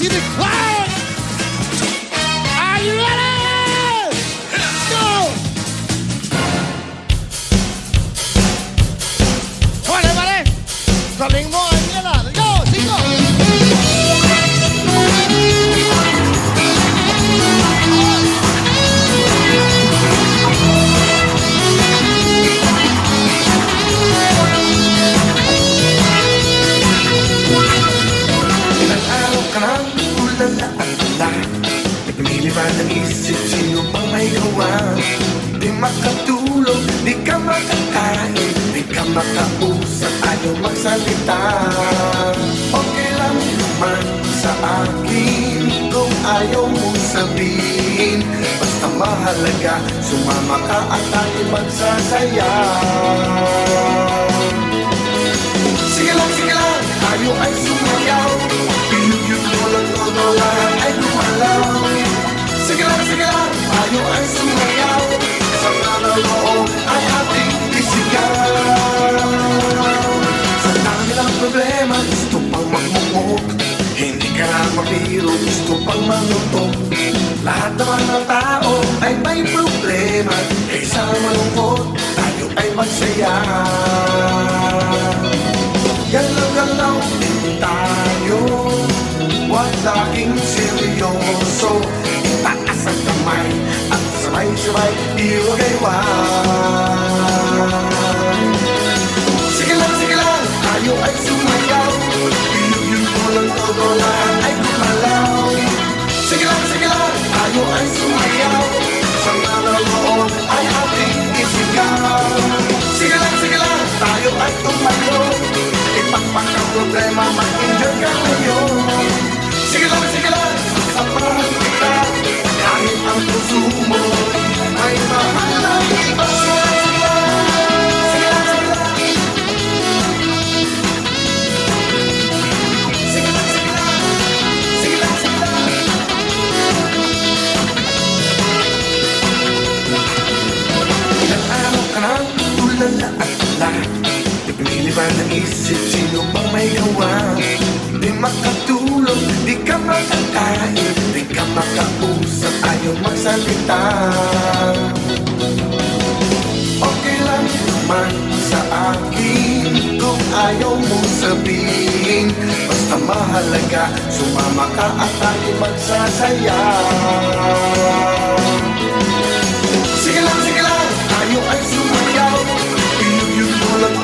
he declares. Tulala at tula Nagliliban ng isip, sino bang may gawa? Di makatulog, di ka makakain Di ka makausap, ayaw magsalita. Okay lang naman sa akin Kung ayaw mong sabihin. Basta mahalaga, sumama ka at tayo magsasaya. Sige lang, sige lang, tayo ay tayo ay sumayaw Sa naloloob ay ating isigaw Sa dami ng problema, gusto pang magmumok Hindi ka na mabiro, gusto pang Lahat ng tao ay may problema. Kaysa malungkot, tayo ay magsaya Galaw-galaw din tayo Huwag laging seryoso iwagayway Sige Tayo ay sumayaw. Lang todo Lahat ay gumalaw Sige lang, sige lang. Tayo ay sumayaw. Sa naloloob ay ating isigaw. Sige lang, sige lang. Tayo ay tumayo. Ipakpak ang problema Mag-enjoy ka ngayon Nagliliban ng isip, sino bang may gawa? Di makatulog, di ka makakain Di ka makausap, ayaw magsalita. Okay lang naman sa akin Kung ayaw mong sabihin. Basta mahalaga, sumama ka at tayo magsasaya. Sige lang, sige lang, tayo ay sumayaw. Pinugyan mo lang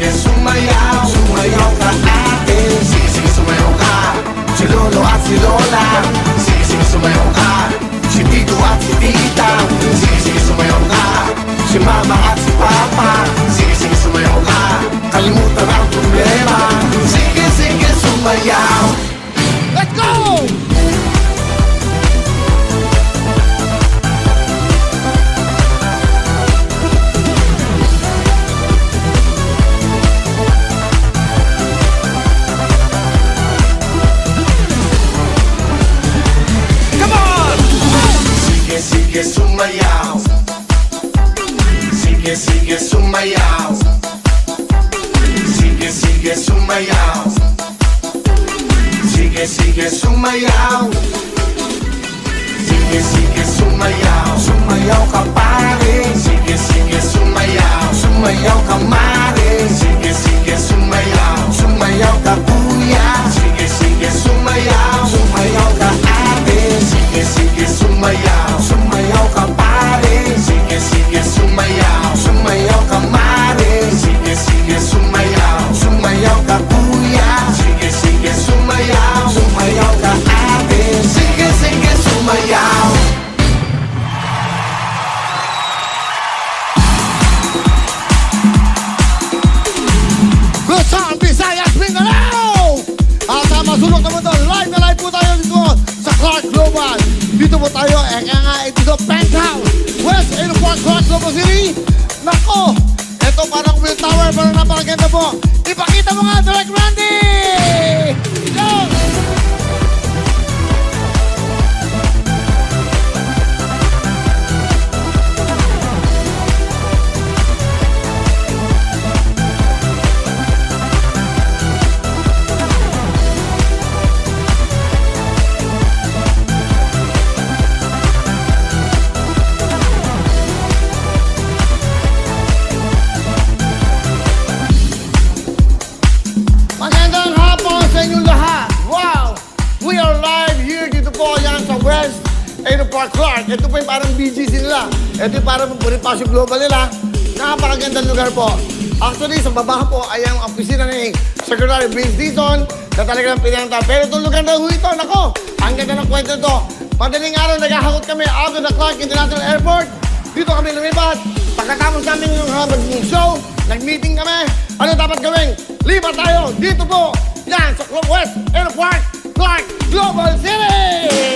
que es un sige sumayaw Sige, sige sumayaw Sige, sige sumayaw Sige, sige sumayaw Sige, sige sumayaw Sumayaw Dito po tayo, eh nga ito sa Penthouse, West 84 Clark Global City. Nako, ito parang Will Tower, parang napakaganda po. Park Clark. Ito po yung parang BGC nila. Ito yung parang Bonifacio Global nila. Napakagandang lugar po. Actually, sa baba po ay ang opisina ni Secretary Vince Dizon na talagang pinanta. Pero itong lugar na ito, nako, ang ganda ng kwento ito. Madaling araw, naghahakot kami out of the Clark International Airport. Dito kami lumipat. Pagkatapos namin yung uh, mag-show, nag-meeting kami. Ano dapat gawin? Lipat tayo dito po. Yan, sa West Airport, Clark Global City!